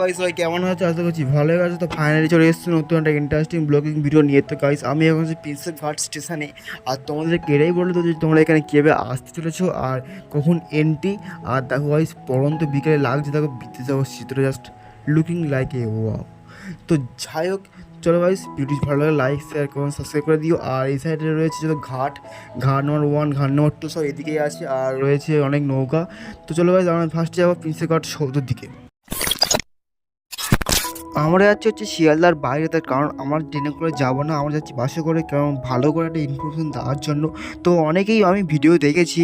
Guys সবাই কেমন আছে? আশা করছি ভালো আছে। তো ফাইনালি চলে এসেছি নতুন একটা ইন্টারেস্টিং ব্লগিং ভিডিও নিয়ে। তো গাইস আমি এখন আছি প্রিন্সেপ ঘাট স্টেশনে আর তোমাদের কেড়েই বলে তো যে তোমরা এখানে কীভাবে আসতে চলেছো আর কখন এন্ট্রি আর দেখো গাইস পরন্ত বিকেলে লাগছে। দেখো বিদ্যুৎ যাব চিত্র just looking like a wow তো যাই হোক, চলো গাইস ভিডিও ভালো লাগে লাইক শেয়ার করুন সাবস্ক্রাইব করে দিও। আর এই সাইডে রয়েছে যত ঘাট। ঘাট নম্বর ওয়ান ঘাট নম্বর টু সব এদিকেই আছে। আর রয়েছে অনেক নৌকা। তো চলো গাইস আমরা ফার্স্টে যাব প্রিন্সেপ ঘাট সৌধের দিকে। আমরা যাচ্ছি হচ্ছে শিয়ালদার বাইরে তার কারণ আমার ট্রেনে করে যাব না, আমরা যাচ্ছি বাসে করে, কারণ ভালো করে একটা ইনফরমেশন দেওয়ার জন্য। তো অনেকেই আমি ভিডিও দেখেছি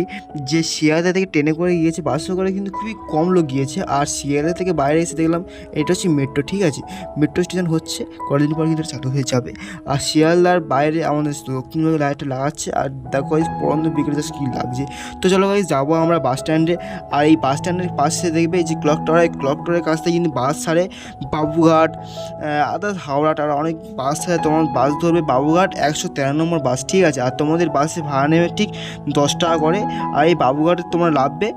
যে শিয়ালদা থেকে ট্রেনে করে গিয়েছে, বাসে করে কিন্তু খুবই কম লোক গিয়েছে। আর শিয়ালদা থেকে বাইরে এসে দেখলাম এটা হচ্ছে মেট্রো ঠিক আছে? মেট্রো স্টেশন হচ্ছে কদিন পর কিন্তু চালু হয়ে যাবে। আর শিয়ালদার বাইরে আমাদের দক্ষিণবঙ্গের লাইটটা লাগাচ্ছে, আর দেখো পরন্ত বিকেলে জাস্ট কী লাগছে। তো চলো ভাই যাব আমরা বাস স্ট্যান্ডে আর এই বাস স্ট্যান্ডের পাশে দেখবে যে ক্লক টাওয়ার ক্লক টাওয়ারের কাছ থেকে কিন্তু বাস ছাড়ে বাবুঘাট। আদার্স হাওড়া টাওড়া অনেক বাস থাকে তোমার বাস ধরবে বাবুঘাট, একশো তেরো নম্বর বাস ঠিক আছে? আর তোমাদের বাসে ভাড়া নেবে ঠিক দশ টাকা করে। আর এই বাবুঘাটে তোমরা লাভবে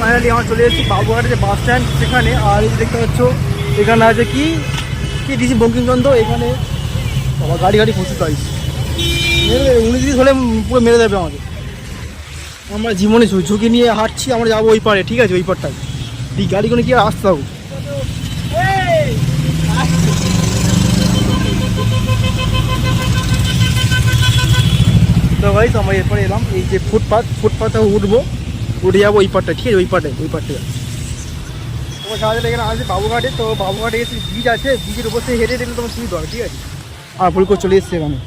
ফাইনালি আমরা চলে এসেছি বাবুঘাটের যে বাস স্ট্যান্ড সেখানে। আর দেখতে পাচ্ছ, এখানে আছে কি? কি দিয়েছি বঙ্কিমচন্দ্র? এখানে বাবা, গাড়ি গাড়ি প্রচুর দেবে, উনিশ হলে পুরো মেরে দেবে আমাদের আমরা জীবনে ঝুঁকি নিয়ে হাঁটছি, আমরা যাব ওই পারে, ঠিক আছে? ওই পারটায়। এই গাড়িগুলো কি আর আসতে পাবো তো ভাই আমরা এরপরে এলাম। এই যে ফুটপাথ ফুটপাথে উঠবো। উঠে যাব ওই পারটা ঠিক আছে? ওই পারটায় ওই পারটায় তোমার সাহায্যে এখানে আছে বাবুঘাটে, তো বাবুঘাটে এসে ব্রিজ আছে ব্রিজের উপর থেকে হেঁটে দেখলে তোমার সুবিধা হবে, ঠিক আছে? আর ভুল করে চলে এসছে এখানে।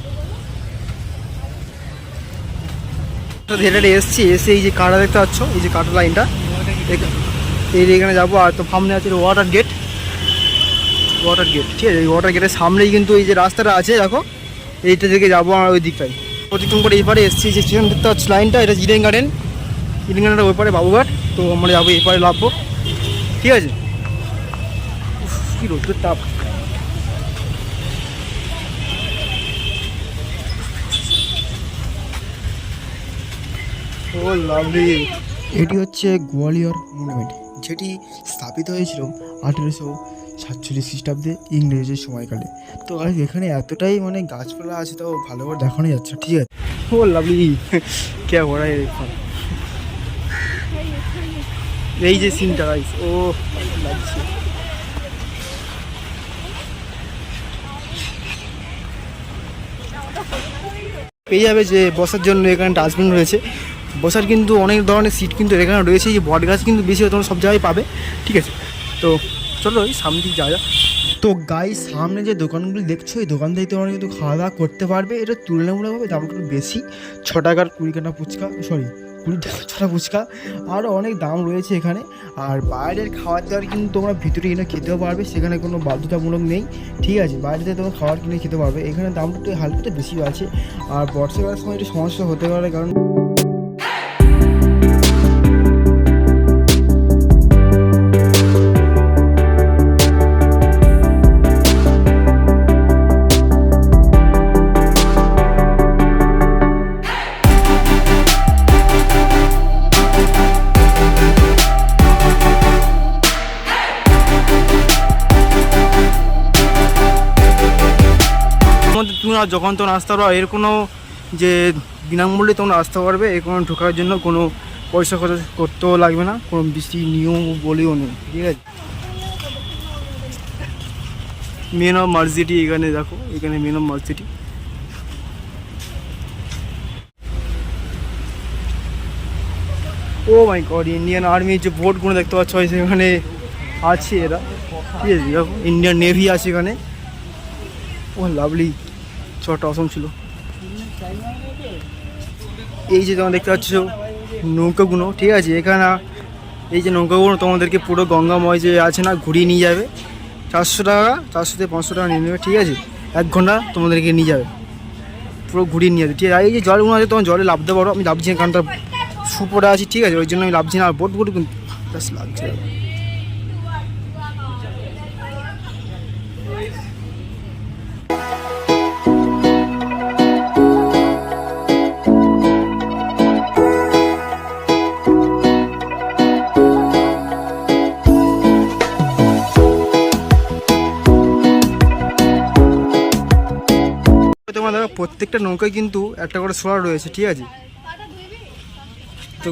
হেঁটে এসছি, এসে এই যে কাটা দেখতে পাচ্ছ, এই যে কাটা লাইনটা। এই এখানে যাব, আর তো সামনে আছে ওয়াটার গেট ওয়াটার গেট ঠিক আছে? এই ওয়াটার গেটের সামনেই কিন্তু এই যে রাস্তাটা আছে, দেখো। এইটা থেকে যাব আমরা ওই দিকটায়। প্রতিক্ষণ করে এই পারে এসছি যে স্টেশন দেখতে পাচ্ছি লাইনটা এটা জিডেন গার্ডেন জিডেন গার্ডেনের ওই পারে বাবুঘাট। তো আমরা যাব এই পারে লাভবো ঠিক আছে? কি রোদ্রের তাপ। এটি হচ্ছে গোয়ালিয়র মনুমেন্ট, যেটি স্থাপিত হয়েছিল আঠেরোশো সাতচল্লিশ খ্রিস্টাব্দে ইংরেজের সময়কালে। তো আর এখানে এতটাই মানে গাছপালা আছে তাও ভালো করে দেখানো যাচ্ছে, ঠিক আছে? ও লাভলি কে বড় এই যে সিনটা গাইস ও, লাগছে। পেয়ে যাবে যে বসার জন্য এখানে ডাস্টবিন রয়েছে। বসার কিন্তু অনেক ধরনের সিট কিন্তু এখানে রয়েছে যে বট গাছ কিন্তু বেশি তোমরা সব জায়গায় পাবে, ঠিক আছে? তো চলো ওই সামনে যাওয়া যাক। তো গাই সামনে যে দোকানগুলি দেখছ, এই দোকান থেকে তোমরা কিন্তু খাওয়া দাওয়া করতে পারবে। এটা তুলনামূলকভাবে দামটা একটু বেশি। ছ টাকার কুড়ি কাটা ফুচকা সরি কুড়ি টাকা ছটা ফুচকা আরও অনেক দাম রয়েছে এখানে। আর বাইরের খাওয়ার দাওয়ার কিন্তু তোমরা ভিতরে কিনে খেতেও পারবে, সেখানে কোনো বাধ্যতামূলক নেই। ঠিক আছে বাইরে তোমরা খাবার কিনে খেতে পারবে। এখানে দামটা একটু হালকাটা বেশি আছে। আর বর্ষাকালের সময় একটু সমস্যা হতে পারে কারণ তোমরা যখন তখন আসতে পারো এর কোনো যে বিনামূল্যে তোমরা আসতে পারবে এর কোনো ঢোকার জন্য কোনো পয়সা খরচ করতেও লাগবে না, কোনো বেশি নিয়ম বলেও নেই, ঠিক আছে? মেন অফ মার্সিটি এখানে দেখো, এখানে মেন অফ মার্সিটি ও মাই গড ইন্ডিয়ান আর্মির যে বোটগুলো দেখতে পাচ্ছ, সেখানে আছে এরা, ঠিক আছে? দেখো ইন্ডিয়ান নেভি আছে এখানে। ও লাভলি শটটা অসম ছিল। এই যে তোমরা দেখতে পাচ্ছ নৌকাগুলো ঠিক আছে? এখানে এই যে নৌকাগুলো তোমাদেরকে পুরো গঙ্গাময় যে আছে না, ঘুরিয়ে নিয়ে যাবে। চারশো টাকা, চারশো থেকে পাঁচশো টাকা নিয়ে নেবে, ঠিক আছে? এক ঘণ্টা তোমাদেরকে নিয়ে যাবে। পুরো ঘুরিয়ে নিয়ে যাবে, ঠিক আছে? এই যে জলগুলো আছে, তোমার জলে লাভতে পারো। আমি লাভছি না, কারণ তার সুপরে আছি, ঠিক আছে? ওই জন্য আমি লাভছি না, আর বোট বোট কিন্তু লাগছে। প্রত্যেকটা নৌকায় কিন্তু একটা করে সোলার রয়েছে ঠিক আছে? তো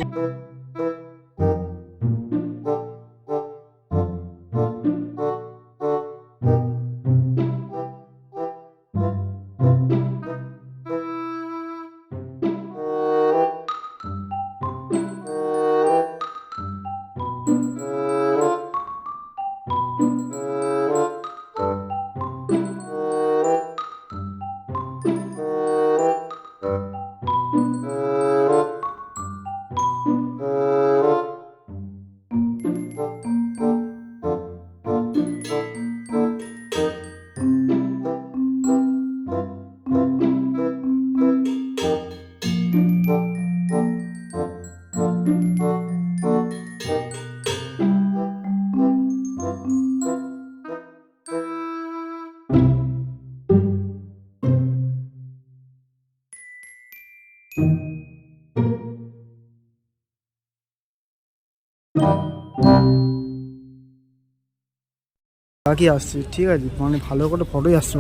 বাকি আসছে, ঠিক আছে? মানে ভালো করে ফটোই আসছে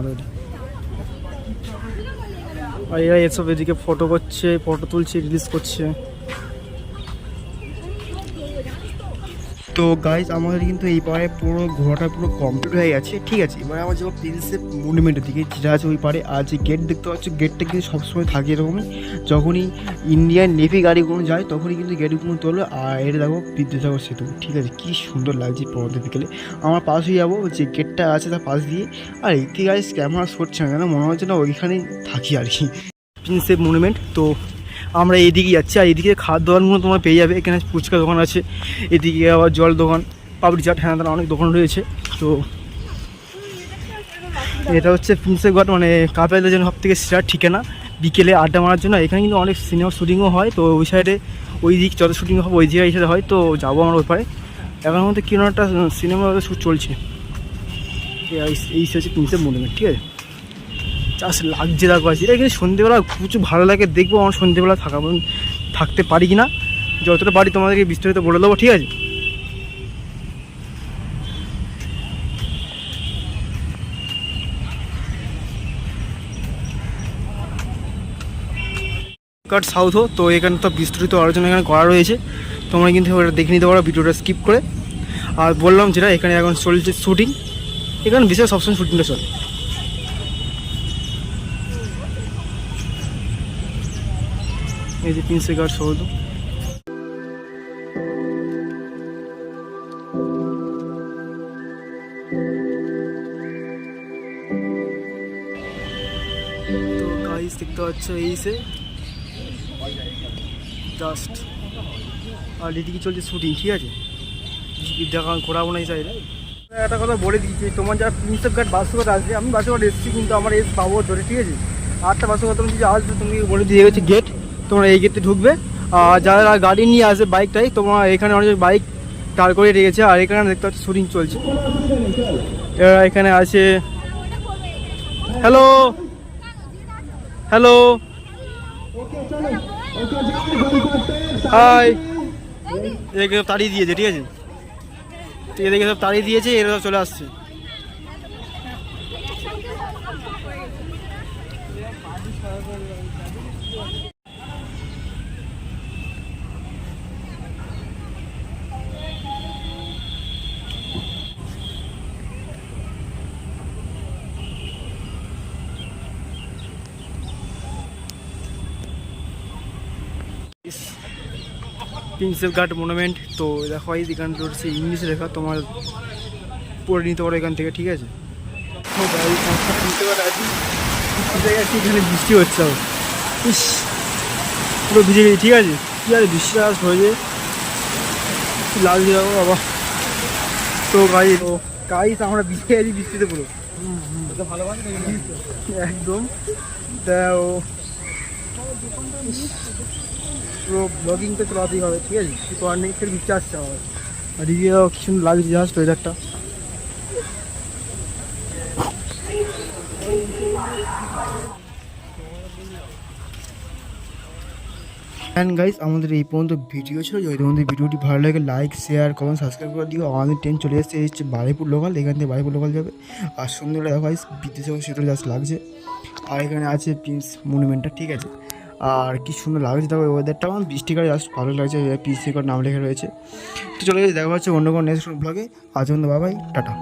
আর এরা এসব এদিকে ফটো করছে ফটো তুলছে রিলিজ করছে। তো গাইজ আমাদের কিন্তু এই পারে পুরো ঘোরাটা পুরো কমপ্লিট হয়ে গেছে। ঠিক আছে, এবার আমার যাব প্রিন্সেপ মনুমেন্টের দিকে, যেটা আছে ওই পারে আর যে গেট দেখতে পাচ্ছ গেটটা কিন্তু সবসময় থাকে এরকমই। যখনই ইন্ডিয়ান নেভি গাড়িগুলো যায়, তখনই কিন্তু গেটগুলো তোলো। আর এটা দেখো বিদ্যুসাগর সেতু। ঠিক আছে, কি সুন্দর লাগছে পরবর্তী বিকেলে আমার পাশে যাব, যে গেটটা আছে তার পাশ দিয়ে। আর এদিকে গাইজ ক্যামেরা সরছে না কেন মনে হচ্ছে না ওইখানেই থাকি আর কি। প্রিন্সেপ মনুমেন্ট তো আমরা এইদিকে যাচ্ছি, আর এদিকে খাদ্য দোকানগুলো তোমরা পেয়ে যাবে। এখানে ফুচকা দোকান আছে, এদিকে আবার জল দোকান, পাপড়ি চাট হ্যাঁ অনেক দোকান রয়েছে। তো এটা হচ্ছে প্রিন্সেপ ঘাট মানে কাপেলদের জন্য সব থেকে সেরা ঠিকানা। বিকেলে আড্ডা মারার জন্য, এখানে কিন্তু অনেক সিনেমা শুটিংও হয়। তো ওই সাইডে ওই দিক যত শুটিং হবে, ওই জায়গায় সাইডে হয়। তো যাব আমার ওপারে পারে। এখন মধ্যে কিনো একটা সিনেমা শ্যুট চলছে। এই- হচ্ছে প্রিন্সেপ মনুমেন্ট ঠিক আছে? জাস্ট লাগছে দেখো আজ এটা কিন্তু সন্ধেবেলা প্রচুর ভালো লাগে, দেখব আমার সন্ধেবেলা থাকা থাকতে পারি কি না যতটা পারি তোমাদেরকে বিস্তারিত বলে দেবো, ঠিক আছে? সাউথও তো এখানে তো বিস্তৃত আলোচনা এখানে করা রয়েছে। তোমরা কিন্তু ওটা দেখে নিতে পারো, ভিডিওটা স্কিপ করে। আর বললাম যেটা, এখানে এখন চলছে শুটিং এখানে বিশেষ সবসময় শুটিংটা চলে। এই যে প্রিন্সে গার্ড সৌধ গাইস দেখতে পাচ্ছ এই সে জাস্ট আর এদিকে চলছে শুটিং ঠিক আছে? দেখা ঘোরাবো না এই সাইডে একটা কথা বলে দিচ্ছি তোমার যারা প্রিন্সেপ ঘাট বাসুঘাট আসবে, আমি বাসুঘাট এসেছি কিন্তু আমার এস পাবো ধরে, ঠিক আছে? আটটা বাসুঘাট তুমি যদি আসবে, তুমি বলে দিয়ে গেছে গেট তোমরা এই গেটে ঢুকবে। আর যারা গাড়ি নিয়ে আসবে বাইকটাই তোমরা এখানে অনেক বাইক দাঁড় করে রেখেছে, আর এখানে দেখতে পাচ্ছি শুটিং চলছে। এরা এখানে আছে। হ্যালো হ্যালো হাই এদেরকে সব তাড়িয়ে দিয়েছে, ঠিক আছে? তো এদেরকে সব তাড়িয়ে দিয়েছে, এরা সব চলে আসছে। প্রিন্সেপ ঘাট মনুমেন্ট তো দেখো এই এখানে রয়েছে ইংলিশে লেখা তোমার পড়ে নিতে পারো এখান থেকে ঠিক আছে? তো আছি এখানে বৃষ্টি হচ্ছে ইস পুরো ভিজে গেছি ঠিক আছে? কি আর বৃষ্টি আস হয়ে কি লাগছে দেখো বাবা। তো গাই তো গাইস আমরা ভিজে গেছি বৃষ্টিতে পুরো। ভালো একদম। তা ও- পুরো ব্লগিং তো চলাতেই হবে, ঠিক আছে? কিছু করার নেই, ফের বৃষ্টি আসছে আমার আর এদিকে সুন্দর লাগছে জাস্ট ওয়েদারটা অ্যান্ড গাইস আমাদের এই পর্যন্ত ভিডিও ছিল। যদি তোমাদের ভিডিওটি ভালো লাগে লাইক শেয়ার কমেন্ট সাবস্ক্রাইব করে দিও। আমাদের ট্রেন চলে এসেছে হচ্ছে বারুইপুর লোকাল এখান থেকে বারুইপুর লোকাল যাবে। আর সুন্দর দেখো গাইস বিদ্যুৎ সেতু জাস্ট লাগছে। আর এখানে আছে প্রিন্স মনুমেন্টটা ঠিক আছে? আর কি সুন্দর লাগছে, দেখো ওয়েদারটা আমার বৃষ্টি কালে জাস্ট ভালো লাগছে পিসি কর নাম লেখা রয়েছে। তো চলে গেছে দেখা হচ্ছে অন্য কোনো নেক্সট ব্লগে আজ বাবাই টাটা।